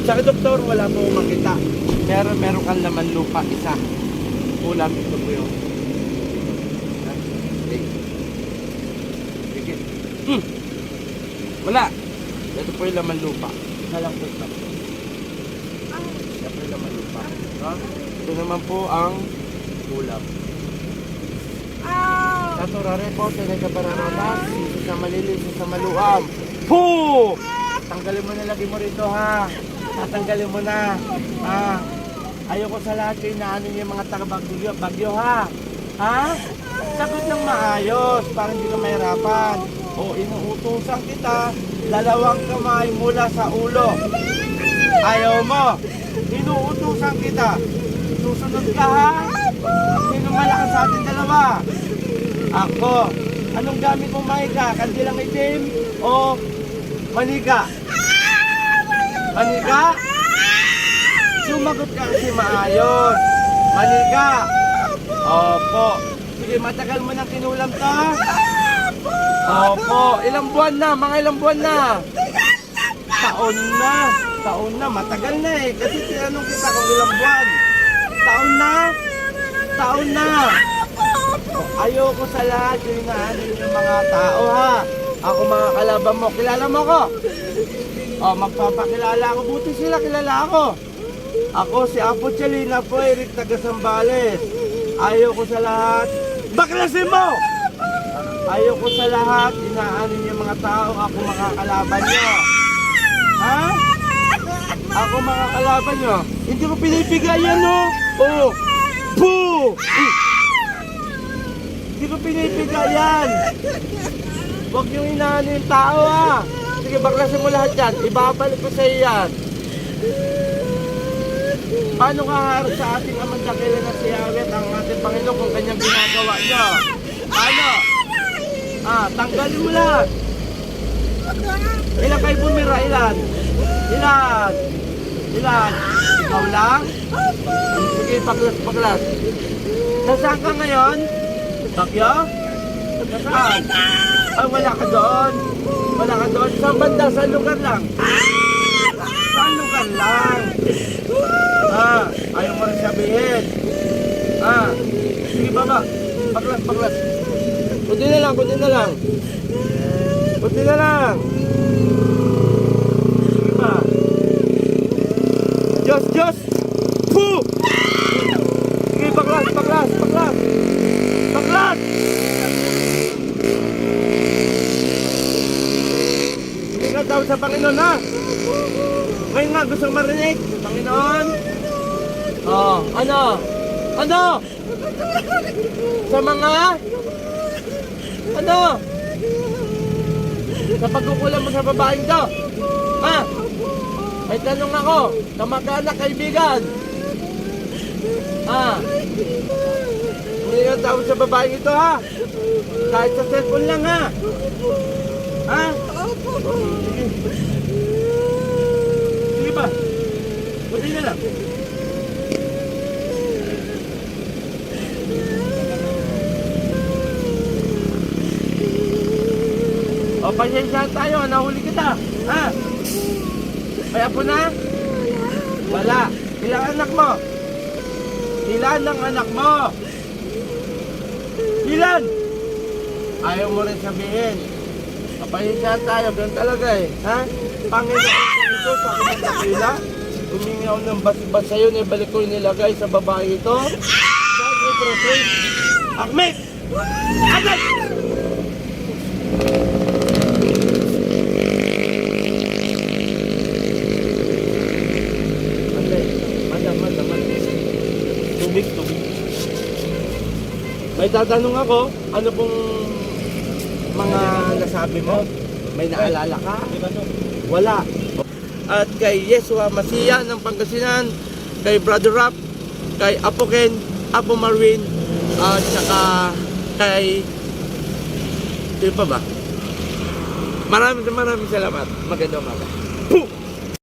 Sa doktor, wala po makita. Meron, meron kang laman lupa, isa. Ulam, ito po yun. Ha? Okay. Sige. Hmm. Wala. Ito po yung laman lupa. Isa lang po ito. Ito po yung laman lupa. Ha? Ito naman po ang ulam. Sa turare po, sa nagkabararatas, isa sa malilis, isa sa maluam. Poo! Tanggalin mo na lagi mo rito ha. Tatanggalin mo na. Ha? Ayoko sa lahat kayo na ano yung mga taga-bagyo bagyo, ha. Ha? Sagot ng maayos para hindi ka mahirapan. O inuutusan kita, dalawang kamay mula sa ulo. Ayaw mo. Inuutusan kita. Susunod ka ha. Sino malakas sa ating dalawa? Ako. Anong gamit mong mahiga? Kandilang itim o manika? Manika? Sumagot ka kasi maayos. Manika? Opo. Sige, matagal mo nang kinulam ka? Opo. Ilang buwan na? Mga ilang buwan na? Taon na. Taon na. Matagal na eh. Kasi tinanong kita kung ilang buwan. Taon na? Taon na. Ayoko sa lahat yung inaanin yung mga tao ha. Ako mga kalaban mo. Kilala mo ko? O, magpapakilala ako. Buti sila kilala ako. Ako si Apo Chalina po, Eric Tagasambales. Ayoko sa lahat. Baklasin mo! Ayoko sa lahat. Inaanin yung mga tao. Ako makakalaban nyo. Ha? Ako makakalaban nyo. Hindi ko pinipigay yan, no? Oo. Boo! Eh, Hindi ko pinipigay yan. Huwag niyong inaano yung tao ha. Sige, baklasin mo lahat yan. Ibabalik ko sa iyo yan. Paano ka harap sa ating amang dakila na si Yahweh ang ating Panginoon kung kanyang ginagawa niyo? Paano? Ah, tanggalin mo lahat. Ilan kayo bumira? Ilan? Ilan? Ilan? Ikaw lang? Sige, paklas, paklas. Nasaan ka ngayon? Bakyo? Nasaan? Ay, wala ka doon. Wala ka doon. Sa banda, sa lugar lang. Sa lugar lang. Ah, ayaw mo rin sabihin. Ah, sige baba. Paklas, paklas. Kunti na lang, kunti na lang. Kunti na lang. Sige ba? Diyos, Diyos! Puh! Sige, paklas, paklas, paklas. Paklas! Daw sa Panginoon, ha? Ngayon nga, gusto marinig. Panginoon. Oh, ano? Ano? Sa mga? Ano? Sa pagkukulang mo sa babaeng to? Ha? May tanong ako. Kamag-anak, kaibigan. Ha? Hindi ka tawag sa babaeng ito, ha? Kahit sa cellphone lang, ha? Ha? Sige. Sige ba? Buti na lang. O, pasensyahan tayo. Nahuli kita. Ha? May apo na? Wala. Ilang anak mo? Ilan ang anak mo? Ilan? Ayaw mo rin sabihin. Kapahensyahan tayo. Ganun talaga eh. Ha? Panginoon ko ito sa kumang dakila. Humingi ako ng basibas sa'yo na ibalik ko nilagay sa babae ito. Agad! Ate, madam, madam, madam. Tubig, tubig. May tatanong ako, ano pong mga nasabi mo? May naalala ka? Wala. At kay Yesua Masiya ng Pangasinan, kay Brother Rap, kay Apo Ken, Apo Marwin, at saka kay... Sino pa ba? Maraming maraming salamat. Magandang umaga. Puh!